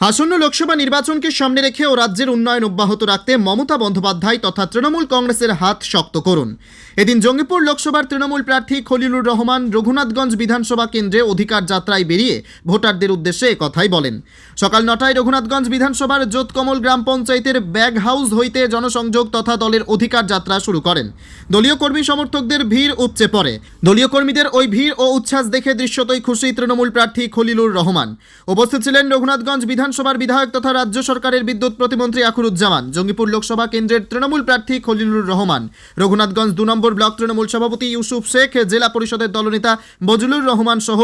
আসন্ন লোকসভা নির্বাচনকে সামনে রেখে ও রাজ্যের উন্নয়ন অব্যাহত রাখতে মমতা বন্দ্যোপাধ্যায় তথা তৃণমূল কংগ্রেসের হাত শক্ত করুন। এদিন জঙ্গিপুর লোকসভার তৃণমূল প্রার্থী খলিলুর রহমান রঘুনাথগঞ্জ বিধানসভা কেন্দ্রে অধিকার যাত্রায় বেরিয়ে ভোটারদের উদ্দেশ্যে কথাই বলেন। সকাল নটায় রঘুনাথগঞ্জ বিধানসভার জোতকমল গ্রাম পঞ্চায়েতের ব্যাগ হাউস হইতে জনসংযোগ তথা দলের অধিকার যাত্রা শুরু করেন। দলীয় কর্মী সমর্থকদের ভিড় উপচে পড়ে। দলীয় কর্মীদের ওই ভিড় ও উচ্ছ্বাস দেখে দৃশ্যতই খুশি তৃণমূল প্রার্থী খলিলুর রহমান। উপস্থিত ছিলেন রঘুনাথগঞ্জ বিধানসভার বিধায়ক তথা রাজ্য সরকারের বিদ্যুৎ প্রতিমন্ত্রী আখরুজ্জামান, জঙ্গিপুর লোকসভা কেন্দ্রের তৃণমূল প্রার্থী খলিলুর রহমান, রঘুনাথগঞ্জ দু নম্বর ব্লক তৃণমূল সভাপতি ইউসুফ শেখ, জেলা পরিষদের দলনেতা বজলুর রহমান সহ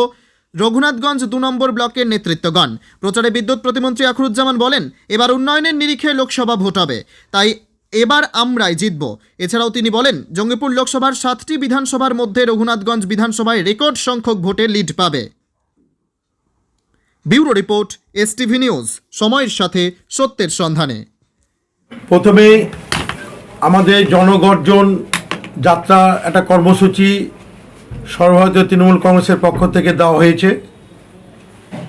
রঘুনাথগঞ্জ দু নম্বর ব্লকের নেতৃত্বগণ। প্রচারে বিদ্যুৎ প্রতিমন্ত্রী আখরুজ্জামান বলেন, এবার উন্নয়নের নিরিখে লোকসভা ভোট হবে, তাই এবার আমরাই জিতব। এছাড়াও তিনি বলেন, জঙ্গিপুর লোকসভার সাতটি বিধানসভার মধ্যে রঘুনাথগঞ্জ বিধানসভায় রেকর্ড সংখ্যক ভোটে লিড পাবে। Bureau report S STV news, সময়ের সাথে সত্যের সন্ধানে। প্রথমে আমাদের জনগর্জন যাত্রা একটা কর্মসূচি সর্বভারতীয় তৃণমূল কংগ্রেসের পক্ষ থেকে দেওয়া হয়েছে।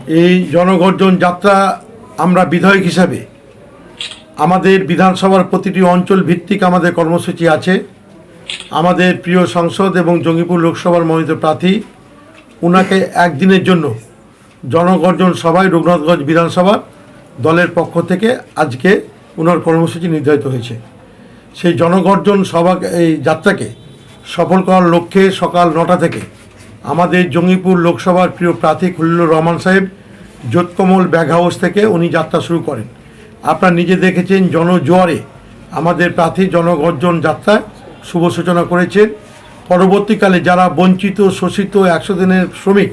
এই জনগর্জন যাত্রা আমরা বিধায়ক হিসাবে আমাদের বিধানসভার প্রতিটি অঞ্চল ভিত্তিক আমাদের কর্মসূচি আছে। আমাদের প্রিয় সংসদ এবং জঙ্গিপুর লোকসভার মনোনীত প্রার্থী ওনাকে একদিনের জন্য জনগর্জন সভায় রঘুনাথগঞ্জ বিধানসভার দলের পক্ষ থেকে আজকে ওনার কর্মসূচি নির্ধারিত হয়েছে। সেই জনগর্জন সভা, এই যাত্রাকে সফল করার লক্ষ্যে সকাল নটা থেকে আমাদের জঙ্গিপুর লোকসভার প্রিয় প্রার্থী খলিলুর রহমান সাহেব, জোতকমল ব্যাগ হাউস থেকে উনি যাত্রা শুরু করেন। আপনারা নিজে দেখেছেন জনজোয়ারে আমাদের প্রার্থী জনগর্জন যাত্রা শুভ সূচনা করেছেন। পরবর্তীকালে যারা বঞ্চিত, শোষিত, একশো দিনের শ্রমিক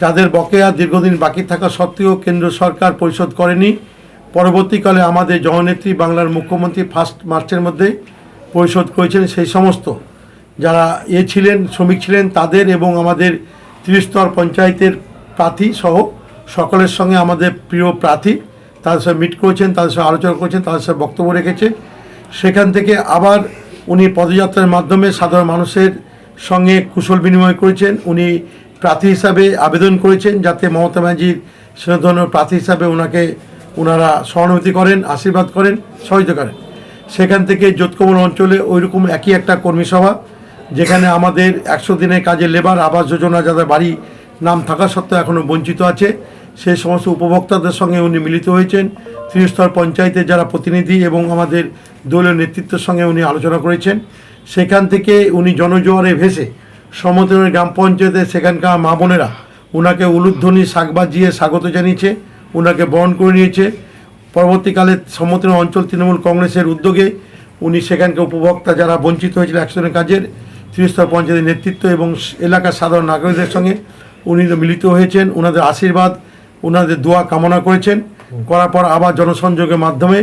যাদের বকেয়া দীর্ঘদিন বাকি থাকা সত্ত্বেও কেন্দ্র সরকার পরিশোধ করেনি, পরবর্তীকালে আমাদের জননেত্রী বাংলার মুখ্যমন্ত্রী ফার্স্ট মার্চের মধ্যে পরিশোধ করেছেন সেই সমস্ত। যারা এ ছিলেন, শ্রমিক ছিলেন, তাদের এবং আমাদের ত্রিস্তর পঞ্চায়েতের প্রার্থী সহ সকলের সঙ্গে আমাদের প্রিয় প্রার্থী তাদের সঙ্গে মিট করেছেন, তাদের সঙ্গে আলোচনা করেছেন, তাদের সঙ্গে বক্তব্য রেখেছে। সেখান থেকে আবার উনি পদযাত্রার মাধ্যমে সাধারণ মানুষের সঙ্গে কুশল বিনিময় করেছেন। উনি প্রার্থী হিসাবে আবেদন করেছেন যাতে মমতা ব্যানার্জির সে ধরনের প্রার্থী হিসাবে ওনাকে ওনারা সহানুভূতি করেন, আশীর্বাদ করেন, সহযোগিতা করেন। সেখান থেকে যোধকমল অঞ্চলে ওইরকম একই একটা কর্মী সভা, যেখানে আমাদের একশো দিনের কাজে লেবার আবাস যোজনা যাদের বাড়ি নাম থাকা সত্ত্বেও এখনও বঞ্চিত আছে, সেই সমস্ত উপভোক্তাদের সঙ্গে উনি মিলিত হয়েছেন। ত্রিস্তর পঞ্চায়েতের যারা প্রতিনিধি এবং আমাদের দলীয় নেতৃত্বের সঙ্গে উনি আলোচনা করেছেন। সেখান থেকে উনি জনজোয়ারে ভেসে সমতলের গ্রাম পঞ্চায়েতের সেখানকার মা বোনেরা ওনাকে উলুধ্বনি শাক বাজিয়ে স্বাগত জানিয়েছে ওনাকে বরণ করে নিয়েছে। পরবর্তীকালে সমতল অঞ্চল তৃণমূল কংগ্রেসের উদ্যোগে উনি সেখানকার উপভোক্তা যারা বঞ্চিত হয়েছিল একশনের কাজের ত্রিস্তর পঞ্চায়েতের নেতৃত্ব এবং এলাকার সাধারণ নাগরিকদের সঙ্গে উনি মিলিত হয়েছেন ওনাদের আশীর্বাদ ওনাদের দোয়া কামনা করেছেন। করার পর আবার জনসংযোগের মাধ্যমে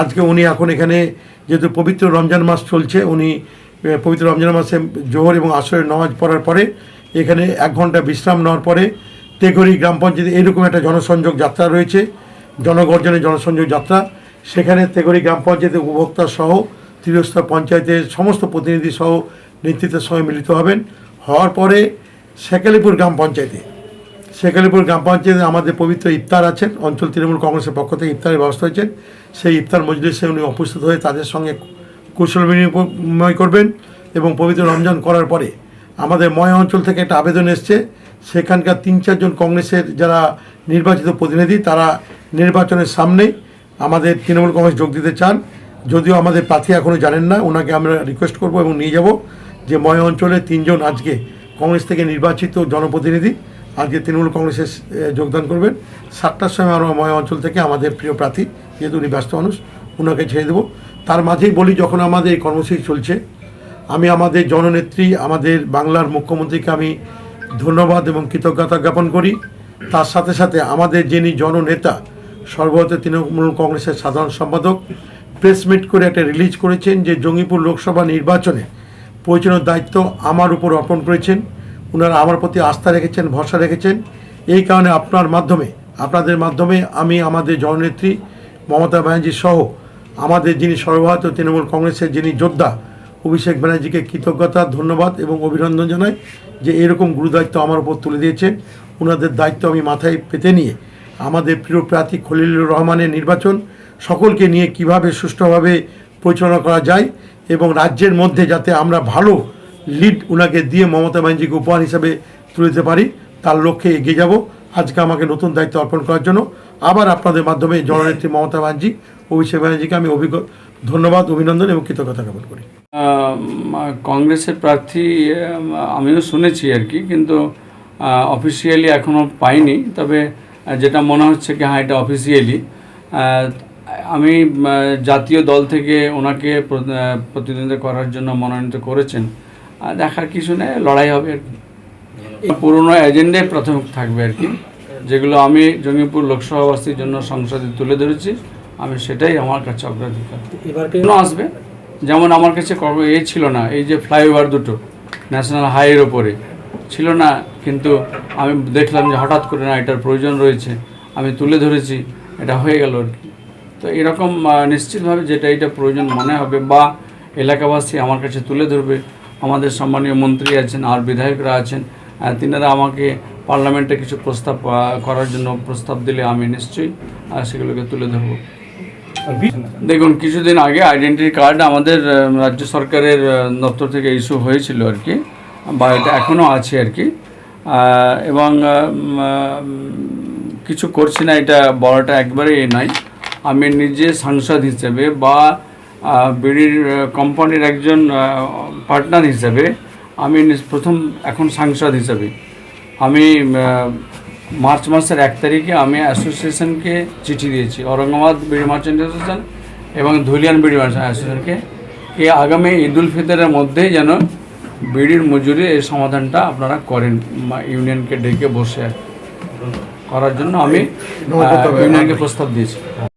আজকে উনি এখন এখানে যেহেতু পবিত্র রমজান মাস চলছে, উনি পবিত্র রমজান মাসে জোহর এবং আসরের নামাজ পড়ার পরে, এখানে এক ঘণ্টা বিশ্রাম নেওয়ার পরে তেঘরি গ্রাম পঞ্চায়েতে এরকম একটা জনসংযোগ যাত্রা রয়েছে জনগর্জনের জনসংযোগ যাত্রা। সেখানে তেঘরি গ্রাম পঞ্চায়েতের উপভোক্তা সহ, ত্রিস্তর পঞ্চায়েতের সমস্ত প্রতিনিধি সহ নেতৃত্বের সঙ্গে মিলিত হবেন। হওয়ার পরে শেখালিপুর গ্রাম পঞ্চায়েতে। শেখালিপুর গ্রাম পঞ্চায়েতে আমাদের পবিত্র ইফতার আছেন, অঞ্চল তৃণমূল কংগ্রেসের পক্ষ থেকে ইফতারের ব্যবস্থা হয়েছেন সেই ইফতার মজলিসে উনি উপস্থিত হয়ে তাদের সঙ্গে কুশল বিনিময় করবেন এবং পবিত্র রমজান করার পরে আমাদের ময় অঞ্চল থেকে একটা আবেদন এসছে। সেখানকার তিন চারজন কংগ্রেসের যারা নির্বাচিত প্রতিনিধি, তারা নির্বাচনের সামনেই আমাদের তৃণমূল কংগ্রেস যোগ দিতে চান। যদিও আমাদের প্রার্থী এখনও জানেন না, ওনাকে আমরা রিকোয়েস্ট করব এবং নিয়ে যাব। যে ময় অঞ্চলে তিনজন আজকে কংগ্রেস থেকে নির্বাচিত জনপ্রতিনিধি, আজকে তৃণমূল কংগ্রেসে যোগদান করবেন। সাতটার সময় আমরা ময় অঞ্চল থেকে আমাদের প্রিয় প্রার্থী, যেহেতু উনি ব্যস্ত মানুষ, ওনাকে ছেড়ে দেবো। তার মাঝেই বলি, যখন আমাদের এই কর্মসূচি চলছে, আমি আমাদের জননেত্রী, আমাদের বাংলার মুখ্যমন্ত্রীকে আমি ধন্যবাদ এবং কৃতজ্ঞতা জ্ঞাপন করি। তার সাথে সাথে আমাদের যিনি জননেতা, সর্বভারতীয় তৃণমূল কংগ্রেসের সাধারণ সম্পাদক, প্রেস মিট করে একটা রিলিজ করেছেন যে জঙ্গিপুর লোকসভা নির্বাচনে পরিচালনার দায়িত্ব আমার উপর অর্পণ করেছেন। ওনারা আমার প্রতি আস্থা রেখেছেন, ভরসা রেখেছেন। এই কারণে আপনার মাধ্যমে, আপনাদের মাধ্যমে আমি আমাদের জননেত্রী মমতা ব্যানার্জি সহ আমাদের যিনি সর্বভারতীয় তৃণমূল কংগ্রেসের যিনি যোদ্ধা, অভিষেক ব্যানার্জিকে কৃতজ্ঞতা, ধন্যবাদ এবং অভিনন্দন জানাই যে এরকম গুরুদায়িত্ব আমার উপর তুলে দিয়েছেন ওনাদের দায়িত্ব আমি মাথায় পেতে নিয়ে আমাদের প্রিয় প্রার্থী খলিলুর রহমানের নির্বাচন সকলকে নিয়ে কীভাবে সুষ্ঠুভাবে পরিচালনা করা যায় এবং রাজ্যের মধ্যে যাতে আমরা ভালো লিড ওনাকে দিয়ে মমতা ব্যানার্জিকে উপহার হিসাবে তুলে দিতে পারি, তার লক্ষ্যে এগিয়ে যাব। আজকে আমাকে নতুন দায়িত্ব অর্পণ করার জন্য আবার আপনাদের মাধ্যমে জননেত্রী মমতা ব্যানার্জি অভিষেক ব্যানার্জিকে আমি অভিজ্ঞ, ধন্যবাদ, অভিনন্দন এবং কৃতজ্ঞতা জ্ঞাপন করি। কংগ্রেসের প্রার্থী আমিও শুনেছি আর কি, কিন্তু অফিসিয়ালি এখনও পাইনি। তবে যেটা মনে হচ্ছে কি হ্যাঁ এটা অফিসিয়ালি আমি জাতীয় দল থেকে ওনাকে প্রতিদ্বন্দ্বিতা করার জন্য মনোনীত করেছেন। দেখার কিছু নেই, লড়াই হবে আর কি। পুরনো এজেন্ডায় প্রাথমিক থাকবে আর কি, যেগুলো আমি জঙ্গিপুর লোকসভা লোকসভাবাসীর জন্য সংসদে তুলে ধরেছি। আমি সেটাই আমার কাছে অগ্রাধিকার। কেন আসবে। যেমন আমার কাছে এ ছিল না এই যে ফ্লাইওভার দুটো ন্যাশনাল হাইওয়ের ওপরে। ছিল না কিন্তু আমি দেখলাম যে হঠাৎ করে না এটার প্রয়োজন রয়েছে। আমি তুলে ধরেছি এটা হয়ে গেল আর কি। তো এরকম নিশ্চিতভাবে যেটা এটা প্রয়োজন মনে হবে বা এলাকাবাসী আমার কাছে তুলে ধরবে। আমাদের সম্মানীয় মন্ত্রী আছেন আর বিধায়করা আছেন তিনারা আমাকে পার্লামেন্টে কিছু প্রস্তাব করার জন্য প্রস্তাব দিলে আমি নিশ্চয়ই সেগুলোকে তুলে ধরবো। দেখুন, কিছুদিন আগে আইডেন্টি কার্ড আমাদের রাজ্য সরকারের দপ্তর থেকে ইস্যু হয়েছিল আর কি, বা এটা এখনও আছে আর কি এবং কিছু করছি না, এটা বলাটা একবারেই নাই আমি নিজে সাংসদ হিসেবে বা বিড়ির কোম্পানির একজন পার্টনার হিসেবে আমি প্রথম এখন সাংসদ হিসেবে। আমি মার্চ মাসের এক তারিখে আমি অ্যাসোসিয়েশনকে চিঠি দিয়েছি। ঔরঙ্গাবাদ বিড়ি মার্চেন্ট অ্যাসোসিয়েশন এবং ধুলিয়ান বিড়ি মার্চেন্ট অ্যাসোসিয়েশনকে। এ আগামী ঈদ উল ফিতরের মধ্যেই যেন বিড়ির মজুরি এই সমাধানটা আপনারা করেন ইউনিয়নকে ডেকে বসে করার জন্য আমি ইউনিয়নকে প্রস্তাব দিয়েছি।